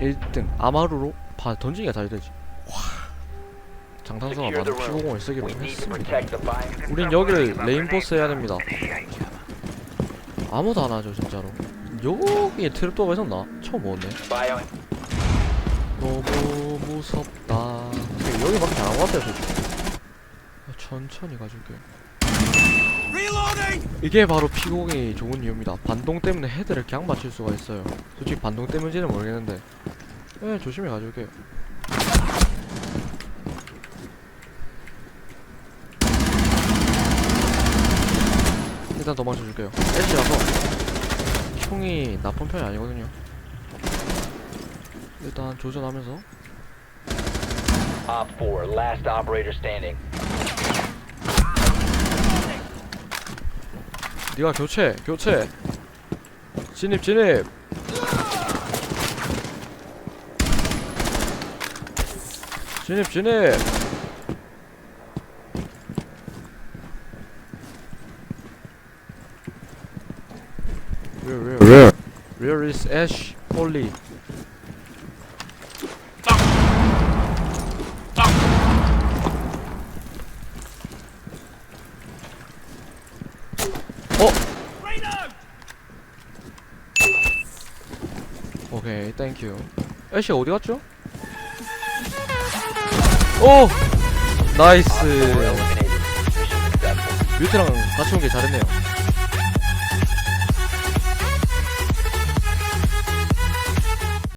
1등. 아마루로 바 던지기가 잘 되지. 와. 장탄수가 많은 피고공을 쓰기로 했습니다. 우린 여기를 레인보스 해야 됩니다. 아무도 안 하죠 진짜로. 여기에 트랩도어가 있었나? 처음 먹었네. Bio. 너무 무섭다. 여기밖에 안한것 같아요 솔직히. 천천히 가줄게 이게 바로 피공이 좋은 이유입니다. 반동 때문에 헤드를 그냥 맞출 수가 있어요. 솔직히 반동 때문인지는 모르겠는데 예 조심히 가줄게요. 일단 도망쳐줄게요. 애쉬라서. 총이 나쁜 편이 아니거든요. 일단 조전하면서. Op 4, last operator standing. 네가 교체 교체. 진입 진입 진입 진입 Where where where Where is Ash Holly 오케이 땡큐 애쉬 어디 갔죠? 오! 나이스 Op 4 eliminated. Mission successful. 뮤트랑 같이 온 게 잘했네요